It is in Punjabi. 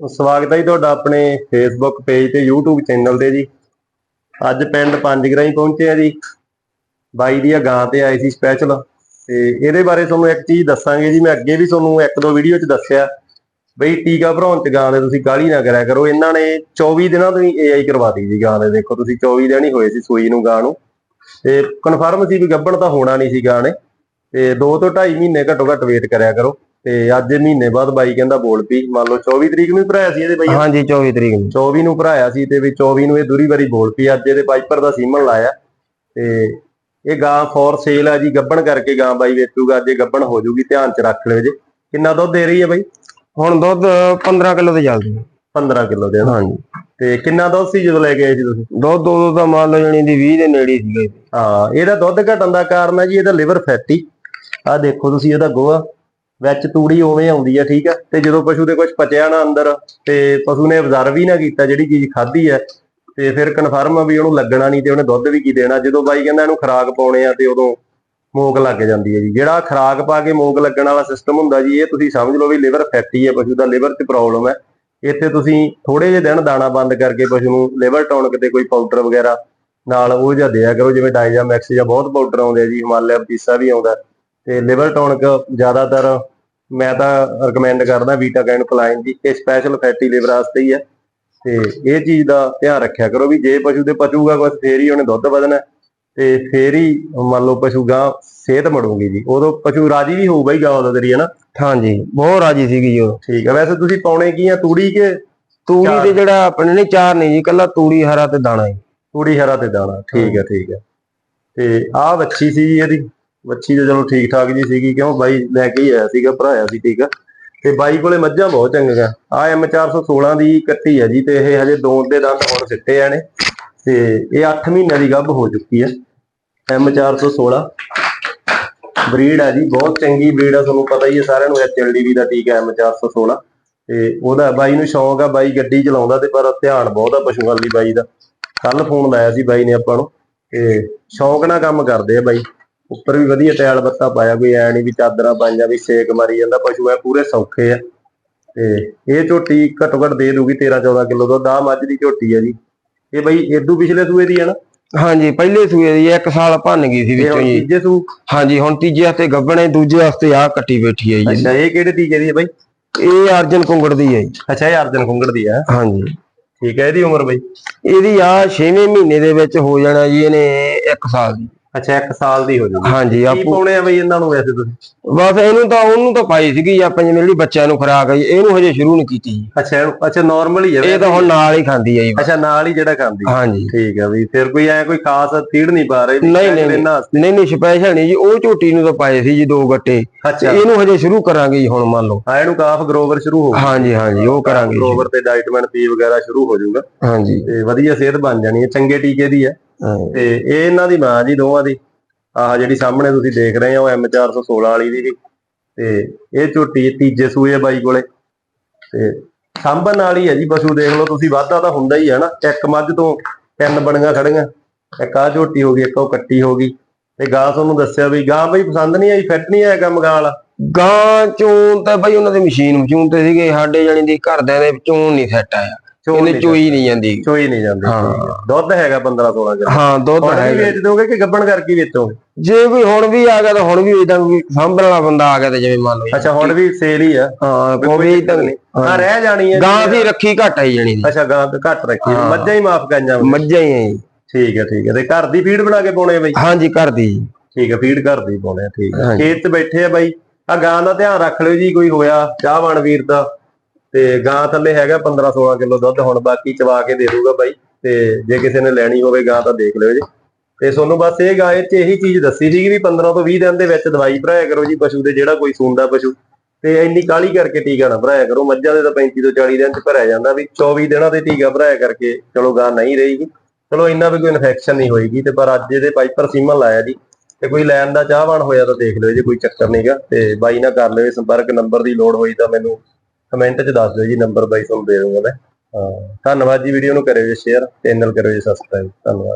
ਸਵਾਗਤ ਹੈ ਜੀ ਤੁਹਾਡਾ ਆਪਣੇ ਫੇਸਬੁੱਕ ਪੇਜ ਤੇ YouTube ਚੈਨਲ ਤੇ ਜੀ। ਅੱਜ ਪਿੰਡ ਪੰਜਗਰਾਈ ਪਹੁੰਚੇ ਆ ਜੀ। ਬਾਈ ਦੀ ਗਾਂ ਤੇ ਆਏ ਸੀ ਸਪੈਸ਼ਲ ਤੇ ਇਹਦੇ ਬਾਰੇ ਤੁਹਾਨੂੰ ਇੱਕ ਚੀਜ਼ ਦੱਸਾਂਗੇ ਜੀ। ਮੈਂ ਅੱਗੇ ਵੀ ਤੁਹਾਨੂੰ ਇੱਕ ਦੋ ਵੀਡੀਓ 'ਚ ਦੱਸਿਆ। ਬਈ ਟੀਕਾ ਭਰਾਉਣ ਚ ਗਾਂ ਦੇ ਤੁਸੀਂ ਕਾਹਲੀ ਨਾ ਕਰਿਆ ਕਰੋ। ਇਹਨਾਂ ਨੇ 24 ਦਿਨਾਂ ਤੋਂ ਹੀ AI ਕਰਵਾਤੀ ਜੀ ਗਾਂ ਦੇ। ਦੇਖੋ ਤੁਸੀਂ 24 ਦਿਨ ਹੀ ਹੋਏ ਸੀ ਸੂਈ ਨੂੰ ਗਾਂ ਨੂੰ। ਤੇ ਕਨਫਰਮ ਸੀ ਵੀ ਗੱਭਣ ਤਾਂ ਹੋਣਾ ਨਹੀਂ ਸੀ ਗਾਂ ਨੇ। ਤੇ 2 ਤੋਂ 2.5 ਮਹੀਨੇ ਘੱਟੋ ਘੱਟ ਵੇਟ ਕਰਿਆ ਕਰੋ। ਤੇ ਅੱਜ ਮਹੀਨੇ ਬਾਅਦ ਬਾਈ ਕਹਿੰਦਾ ਬੋਲ ਪਈ ਮੰਨ ਲਓ 24 ਤਰੀਕ ਨੂੰ ਹੀ ਭਰਾਇਆ ਸੀ ਇਹਦੇ ਬਾਈ ਹਾਂਜੀ 24 ਤਰੀਕ ਨੂੰ। 24 ਨੂੰ ਭਰਾਇਆ ਸੀ ਤੇ ਵੀ 24 ਨੂੰ ਇਹ ਦੂਰੀ ਵਾਰੀ ਬੋਲ ਪਈ ਅੱਜ ਇਹਦੇ ਪਾਈਪਰ ਦਾ ਸੀਮਨ ਲਾਇਆ ਤੇ ਇਹ ਗਾਂ ਫੋਰ ਸੇਲ ਆ ਜੀ ਗੱਬਣ ਕਰਕੇ ਗਾਂ ਬਾਈ ਵੇਚੂਗਾ ਅੱਜ ਇਹ ਗੱਬਣ ਹੋ ਜੂਗੀ ਧਿਆਨ ਚ ਰੱਖ ਲਿਓ ਜੀ। ਕਿੰਨਾ ਦੁੱਧ ਦੇ ਰਹੀ ਹੈ ਬਾਈ? ਹੁਣ ਦੁੱਧ 15 ਕਿਲੋ ਤੇ ਚੱਲਦੀ ਹੈ। 15 ਕਿਲੋ ਦੇ ਹਾਂਜੀ। ਤੇ ਕਿੰਨਾ ਦੁੱਧ ਸੀ ਜਦੋਂ ਲੈ ਕੇ ਆਏ ਸੀ ਤੁਸੀਂ? ਦੁੱਧ ਦੋ ਦੋ ਤਾਂ ਮੰਨ ਲਓ ਜਣੀ ਦੀ 20 ਦੇ ਨੇੜੇ ਸੀਗਾ। ਜੀ। ਹਾਂ ਇਹਦਾ ਦੁੱਧ ਘਟਣ ਦਾ ਕਾਰਨ ਹੈ ਜੀ ਇਹਦਾ ਲਿਵਰ ਫੈਟੀ ਆ ਦੇਖੋ ਤੁਸੀਂ ਇਹਦਾ ਗੋਹਾ। ਵਿੱਚ ਤੂੜੀ ਉਵੇਂ ਆਉਂਦੀ ਆ, ਠੀਕ ਆ? ਤੇ ਜਦੋਂ ਪਸ਼ੂ ਦੇ ਕੁਝ ਪਚਿਆ ਨਾ ਅੰਦਰ, ਤੇ ਪਸ਼ੂ ਨੇ ਅਬਜ਼ਰਵ ਹੀ ਨਾ ਕੀਤਾ ਜਿਹੜੀ ਚੀਜ਼ ਖਾਧੀ ਹੈ ਤੇ ਫਿਰ ਕਨਫਰਮ ਆ ਵੀ ਉਹਨੂੰ ਲੱਗਣਾ ਨਹੀਂ ਤੇ ਉਹਨੇ ਦੁੱਧ ਵੀ ਕੀ ਦੇਣਾ? ਜਦੋਂ ਬਾਈ ਕਹਿੰਦਾ ਇਹਨੂੰ ਖਰਾਕ ਪਾਉਣੇ ਆ ਤੇ ਉਦੋਂ ਮੋਕ ਲੱਗ ਜਾਂਦੀ ਹੈ ਜੀ। ਜਿਹੜਾ ਖਰਾਕ ਪਾ ਕੇ ਮੋਕ ਲੱਗਣ ਵਾਲਾ ਸਿਸਟਮ ਹੁੰਦਾ ਜੀ, ਇਹ ਤੁਸੀਂ ਸਮਝ ਲਓ ਵੀ ਲਿਵਰ ਫੈਟੀ ਹੈ ਪਸ਼ੂ ਦਾ ਲਿਵਰ 'ਚ ਪ੍ਰੋਬਲਮ ਹੈ ਇੱਥੇ ਤੁਸੀਂ ਥੋੜੇ ਜਿਹੇ ਦਿਨ ਦਾਣਾ ਬੰਦ ਕਰਕੇ ਪਸ਼ੂ ਨੂੰ ਲਿਵਰ ਟੌਨਿਕ ਤੇ ਕੋਈ ਪਾਊਡਰ ਵਗੈਰਾ ਨਾਲ ਉਹ ਜਿਹਾ ਦਿਆ ਕਰੋ, ਜਿਵੇਂ ਡਾਈਜਾ ਮੈਕਸ ਜਾਂ ਬਹੁਤ ਪਾਊਡਰ ਆਉਂਦੇ ਆ ਜੀ, ਹਿਮਾਲਿਆ ਪੀਸਾ ਵੀ ਆਉਂਦਾ। ਤੇ ਲਿਵਰ ਟੌਨਿਕ ਜ਼ਿਆਦਾਤਰ ਮੈਂ ਤਾਂ ਰეკਮੈਂਡ ਕਰਦਾ ਵੀਟਾਕਾਈਨ ਫਲਾਈਨ ਜੀ ਇਹ ਸਪੈਸ਼ਲ ਫੈਟੀ ਲਿਵਰ ਵਾਸਤੇ ਹੀ ਹੈ। ਤੇ ਇਹ ਚੀਜ਼ ਦਾ ਧਿਆਨ ਰੱਖਿਆ ਕਰੋ ਵੀ ਜੇ ਪਸ਼ੂ ਦੇ ਪਚੂਗਾ ਕੁਝ ਫੇਰ ਹੀ ਉਹਨੇ ਦੁੱਧ ਵਧਣਾ। ਤੇ ਫੇਰ ਹੀ ਮੰਨ ਲਓ ਪਸ਼ੂ ਗਾਂ ਸਿਹਤ ਮੜੂਗੀ ਜੀ। ਉਦੋਂ ਪਸ਼ੂ ਰਾਜੀ ਵੀ ਹੋਊਗਾ ਹੀ ਗਾਂ ਉਦੋਂ ਤੇਰੀ ਹੈ ਨਾ ਹਾਂਜੀ ਬਹੁਤ ਰਾਜੀ ਸੀਗੀ ਜੀ ਉਹ। ਠੀਕ ਹੈ ਵੈਸੇ ਤੁਸੀਂ ਪਾਉਣੇ ਕੀ ਆ ਤੂੜੀ ਕੇ ਤੂੜੀ। ਤੇ ਜਿਹੜਾ ਆਪਣੇ ਨੇ ਚਾਰ ਨਹੀਂ ਜੀ ਕੱਲਾ ਤੂੜੀ ਹਰਾ ਤੇ ਦਾਣਾ ਹੈ ਤੂੜੀ ਹਰਾ ਤੇ ਦਾਣਾ ਠੀਕ ਹੈ ਠੀਕ ਹੈ ਤੇ ਆਹ ਵੱਛੀ ਸੀ ਜੀ ਇਹਦੀ। ਵੱਛੀ ਤਾਂ ਚਲੋ ਠੀਕ ਠਾਕ ਜੀ ਸੀਗੀ, ਕਿਉਂ ਬਾਈ ਲੈ ਕੇ ਹੀ ਆਇਆ ਸੀਗਾ, ਭਰਾਇਆ ਸੀ ਠੀਕ ਆ। ਤੇ ਬਾਈ ਕੋਲੇ ਮੱਝਾਂ ਬਹੁਤ ਚੰਗੀਆਂ, ਆ M416 ਦੀ ਕੱਟੀ ਹੈ ਜੀ, ਤੇ ਇਹ ਹਜੇ ਦੋਨ ਦੇ ਦੰਦ ਹੁਣ ਸਿੱਟੇ ਆ ਨੇ ਤੇ ਇਹ 8 ਮਹੀਨਿਆਂ ਦੀ ਗੱਭ ਹੋ ਚੁੱਕੀ ਹੈ M416 ਬਰੀਡ ਹੈ ਜੀ, ਬਹੁਤ ਚੰਗੀ ਬਰੀਡ ਆ, ਤੁਹਾਨੂੰ ਪਤਾ ਹੀ ਹੈ ਸਾਰਿਆਂ ਨੂੰ HLDV ਦਾ ਟੀਕਾ M416 ਤੇ ਉਹਦਾ ਬਾਈ ਨੂੰ ਸ਼ੌਂਕ ਆ, ਬਾਈ ਗੱਡੀ ਚਲਾਉਂਦਾ ਤੇ ਪਰ ਧਿਆਨ ਬਹੁਤ ਆ ਪਸ਼ੂਆਂ ਲਈ ਬਾਈ ਦਾ। ਕੱਲ ਫੋਨ ਲਾਇਆ ਸੀ ਬਾਈ ਨੇ ਆਪਾਂ ਨੂੰ, ਤੇ ਸ਼ੌਂਕ ਨਾਲ ਕੰਮ ਕਰਦੇ ਆ ਬਾਈ। ਉੱਪਰ ਵੀ ਵਧੀਆ ਟੈਲ ਬੱਤਾ ਪਾਇਆ ਕੋਈ ਐ ਨਹੀਂ ਵੀ ਚਾਦਰਾਂ ਪਾਈਆਂ ਵੀ ਸੇਕ ਮਾਰੀ ਜਾਂਦਾ ਪਸ਼ੂ ਐ ਪੂਰੇ ਸੌਖੇ ਆ। ਤੇ ਇਹ ਝੋਟੀ ਘੱਟੋ ਘੱਟ ਦੇ ਦੂਗੀ 13 14 ਕਿਲੋ ਦੁੱਧ ਆ ਮੱਝ ਦੀ ਝੋਟੀ ਆ ਜੀ। ਇਹ ਬਾਈ ਇਦੋਂ ਪਿਛਲੇ ਸੂਏ ਦੀ ਆ ਨਾ? ਹਾਂਜੀ ਪਹਿਲੇ ਸੂਏ ਦੀ ਇੱਕ ਸਾਲ ਭੰਨ ਗਈ ਸੀ ਵਿੱਚੋਂ ਜੀ। ਤੀਜੇ ਸੂ? ਹਾਂਜੀ ਹੁਣ ਤੀਜੇ ਹਫ਼ਤੇ ਗੱਬਣੇ ਦੂਜੇ ਹਫ਼ਤੇ ਆ ਕੱਟੀ ਬੈਠੀ ਹੈ ਜੀ। ਅੱਛਾ ਇਹ ਕਿਹੜੇ ਟੀਕੇ ਦੀ ਹੈ ਬਾਈ? ਇਹ ਅਰਜਨ ਕੁੰਗੜ ਦੀ ਹੈ ਜੀ। ਅੱਛਾ ਇਹ ਅਰਜਨ ਖੁੰਗੜ ਦੀ ਆ। ਹਾਂਜੀ। ਠੀਕ ਹੈ ਇਹਦੀ ਉਮਰ ਬਾਈ? ਇਹਦੀ ਆ 6ਵੇਂ ਮਹੀਨੇ ਦੇ ਵਿੱਚ ਹੋ ਜਾਣਾ ਜੀ ਇਹਨੇ 1 ਸਾਲ ਦੀ। ਅੱਛਾ 1 ਸਾਲ ਦੀ ਹੋ ਜੂਗੀ ਹਾਂਜੀ ਕੀ ਆਪੂ ਪਾਉਣੇ ਆ ਬਾਈ ਇਹਨਾਂ ਨੂੰ ਵੈਸੇ ਤੁਸੀਂ? ਬਸ ਇਹਨੂੰ ਤਾਂ ਉਹਨੂੰ ਤਾਂ ਪਾਈ ਸੀਗੀ ਆਪਾਂ ਜਿਵੇਂ ਜਿਹੜੀ ਬੱਚਿਆਂ ਨੂੰ ਖੁਰਾਕ ਆਈ ਇਹਨੂੰ ਹਜੇ ਸ਼ੁਰੂ ਨਹੀਂ ਕੀਤੀ ਅੱਛਾ ਅੱਛਾ ਨਾਰਮਲ ਹੀ ਹੈ ਇਹ ਤਾਂ ਹੁਣ ਨਾਲ ਹੀ ਖਾਂਦੀ ਹੈ ਜੀ। ਅੱਛਾ ਨਾਲ ਹੀ ਜਿਹੜਾ ਖਾਂਦੀ ਹਾਂਜੀ। ਠੀਕ ਹੈ ਵੀ ਫਿਰ ਕੋਈ ਐ ਕੋਈ ਖਾਸ ਫੀਡ ਨਹੀਂ ਪਾ ਰਹੀ ਨਹੀਂ, ਨਹੀਂ। ਨਹੀਂ। ਨਹੀਂ ਸਪੈਸ਼ਲ ਨਹੀਂ ਜੀ ਉਹ ਝੋਟੀ ਨੂੰ ਤਾਂ ਪਾਏ ਸੀ ਜੀ ਦੋ ਗੱਟੇ। ਅੱਛਾ। ਇਹਨੂੰ ਹਜੇ ਸ਼ੁਰੂ ਕਰਾਂਗੇ ਜੀ ਹੁਣ ਮੰਨ ਲਓ। ਹਾਂ ਇਹਨੂੰ ਕਾਫ ਗਰੋਵਰ ਸ਼ੁਰੂ ਹੋ ਹਾਂਜੀ ਹਾਂਜੀ ਉਹ ਕਰਾਂਗੇ। ਗਰੋਵਰ ਤੇ ਡਾਈਟਮੈਂਟ ਪੀ ਵਗੈਰਾ ਸ਼ੁਰੂ ਹੋ ਜਾਊਗਾ। ਹਾਂਜੀ। ਤੇ ਵਧੀਆ ਸਿਹਤ ਬਣ ਜਾਣੀ ਹੈ ਚੰਗੇ ਟੀਕੇ ਦੀ ਹਾਂ। ਤੇ ਇਹ ਇਹਨਾਂ ਦੀ ਮਾਂ ਜੀ ਦੋਵਾਂ ਦੀ। ਆਹ ਜਿਹੜੀ ਸਾਹਮਣੇ ਤੁਸੀਂ ਦੇਖ ਰਹੇ ਹੋ M416 ਵਾਲੀ ਦੀ ਵੀ ਤੇ ਇਹ ਝੋਟੀ ਤੀਜੇ ਸੂਏ ਬਾਈ ਕੋਲੇ। ਤੇ ਸਾਂਭਣ ਵਾਲੀ ਹੈ ਜੀ ਪਸ਼ੂ ਦੇਖ ਲਓ ਤੁਸੀਂ ਵਾਧਾ ਤਾਂ ਹੁੰਦਾ ਹੀ ਹੈ ਨਾ। ਇੱਕ ਮੱਝ ਤੋਂ ਤਿੰਨ ਬਣੀਆਂ ਖੜੀਆਂ। ਇੱਕ ਆ ਝੋਟੀ ਹੋ ਗਈ ਇੱਕ ਉਹ ਕੱਟੀ ਹੋ ਗਈ। ਤੇ ਗਾਂ ਤੁਹਾਨੂੰ ਦੱਸਿਆ ਵੀ ਗਾਂ ਬਈ ਪਸੰਦ ਨਹੀਂ ਆਈ ਫਿੱਟ ਨਹੀਂ ਆਇਆ ਕੰਮ ਗਾਂ ਵਾਲਾ? ਗਾਂ ਚੋਂ ਤਾਂ ਬਈ ਉਹਨਾਂ ਦੇ ਮਸ਼ੀਨ ਮਚੂਨ ਤੇ ਸੀਗੇ ਸਾਡੇ ਜਾਨੀ ਦੀ ਘਰਦਿਆਂ ਦੇ ਚੋਂ ਨਹੀਂ ਸੈੱਟ ਆਇਆ। ਇਹਨੇ ਚੋਈ ਨਹੀਂ ਜਾਂਦੀ। ਚੋਈ ਨਹੀਂ ਜਾਂਦੀ। ਹਾਂ। ਹੈ। ਦੁੱਧ ਹੈਗਾ 15 16 ਕਿਲੋ। ਹਾਂ ਦੁੱਧ ਹੁਣ ਵੀ ਵੇਚ ਦੋਗੇ ਕਿ ਗੱਬਣ ਕਰਕੇ ਹੀ ਵੇਚੋਗੇ? ਜੇ ਕੋਈ ਹੁਣ ਵੀ ਆ ਗਿਆ ਤਾਂ ਹੁਣ ਵੀ ਇਦਾਂ ਕੋਈ ਸਾਂਭਣ ਵਾਲਾ ਬੰਦਾ ਆ ਗਿਆ ਤੇ ਜਿਵੇਂ ਮੰਨ ਲਓ। ਅੱਛਾ ਹੁਣ ਵੀ ਸੇਲ ਹੀ ਆ। ਹਾਂ ਕੋਈ ਵੀ ਤਾਂ ਹਾਂ। ਰਹਿ ਜਾਣੀ ਹੈ ਗਾਂ ਦੀ ਰੱਖੀ ਘੱਟ ਆਈ ਜਾਣੀ ਅੱਛਾ ਗਾਂ ਤੇ ਘੱਟ ਰੱਖੀ। ਹਾਂ। ਮੱਝਾਂ ਹੀ ਮਾਫ ਕਰੀਆਂ ਮੱਝਾਂ ਹੀ ਜੀ। ਠੀਕ ਹੈ ਠੀਕ ਹੈ। ਤੇ ਘਰ ਦੀ ਫੀਡ ਬਣਾ ਕੇ ਪਾਉਣੇ ਆ ਬਾਈ? ਹਾਂਜੀ ਘਰ ਦੀ ਜੀ। ਠੀਕ ਹੈ ਫੀਡ ਘਰ ਦੀ ਪਾਉਣੇ ਆ। ਠੀਕ ਹੈ। ਹਾਂਜੀ। ਖੇਤ 'ਚ ਬੈਠੇ ਆ ਬਾਈ। ਆ ਗਾਂ ਦਾ ਧਿਆਨ ਰੱਖ ਲਿਓ ਜੀ ਕੋਈ ਹੋਇਆ। ਚਾਹਵਾਨ ਵੀਰ ਦਾ। ਤੇ ਗਾਂ ਥੱਲੇ ਹੈਗਾ 15 16 ਕਿਲੋ ਦੁੱਧ, ਹੁਣ ਬਾਕੀ ਚਵਾ ਕੇ ਦੇ ਦੂਗਾ ਬਾਈ, ਤੇ ਜੇ ਕਿਸੇ ਨੇ ਲੈਣੀ ਹੋਵੇ ਗਾਂ ਤਾਂ ਦੇਖ ਲਿਓ ਜੀ। ਤੇ ਤੁਹਾਨੂੰ ਬਸ ਇਹ ਗਾਂ 'ਚ ਇਹੀ ਚੀਜ਼ ਦੱਸੀ ਸੀ ਵੀ 15 ਤੋਂ 20 ਦਿਨ ਦੇ ਵਿੱਚ ਦਵਾਈ ਭਰਾਇਆ ਕਰੋ ਜੀ, ਪਸ਼ੂ ਦੇ ਜਿਹੜਾ ਕੋਈ ਸੂੰਦਾ ਪਸ਼ੂ। ਤੇ ਇੰਨੀ ਕਾਲੀ ਕਰਕੇ ਟੀਕਾ ਨਾ ਭਰਾਇਆ ਕਰੋ, ਮੱਝਾਂ ਦੇ ਤਾਂ 35 ਤੋਂ 40 ਦਿਨ 'ਚ ਭਰਾਇਆ ਜਾਂਦਾ ਵੀ 24 ਦਿਨਾਂ ਦੇ ਟੀਕਾ ਭਰਾਇਆ ਕਰਕੇ ਚਲੋ ਗਾਂ ਨਹੀਂ ਰਹੇਗੀ। ਚਲੋ ਇੰਨਾ ਵੀ ਕੋਈ ਇਨਫੈਕਸ਼ਨ ਨਹੀਂ ਹੋਏਗੀ, ਤੇ ਪਰ ਅੱਜ ਇਹਦੇ ਪਾਈਪਰ ਸੀਮਨ ਲਾਇਆ ਜੀ। ਤੇ ਕੋਈ ਲੈਣ ਦਾ ਚਾਹਵਾਨ ਹੋਇਆ ਤਾਂ ਦੇਖ ਲਿਓ ਜੀ, ਕੋਈ ਚੱਕਰ ਨਹੀਂਗਾ ਤੇ ਬਾਈ ਨਾਲ ਕਰ ਲਿਓ ਸੰਪਰਕ, ਨੰਬਰ ਦੀ ਲੋੜ ਹੋਈ ਤਾਂ ਮੈਨੂੰ ਕਮੈਂਟ 'ਚ ਦੱਸ ਦਿਓ ਜੀ ਨੰਬਰ ਬਾਈ ਤੁਹਾਨੂੰ ਦੇ ਦੂੰਗਾ ਮੈਂ। ਹਾਂ, ਧੰਨਵਾਦ ਜੀ ਵੀਡੀਓ ਨੂੰ ਕਰਿਓ ਜੀ ਸ਼ੇਅਰ ਚੈਨਲ ਕਰਿਓ ਜੀ ਸਬਸਕ੍ਰਾਈਬ ਧੰਨਵਾਦ।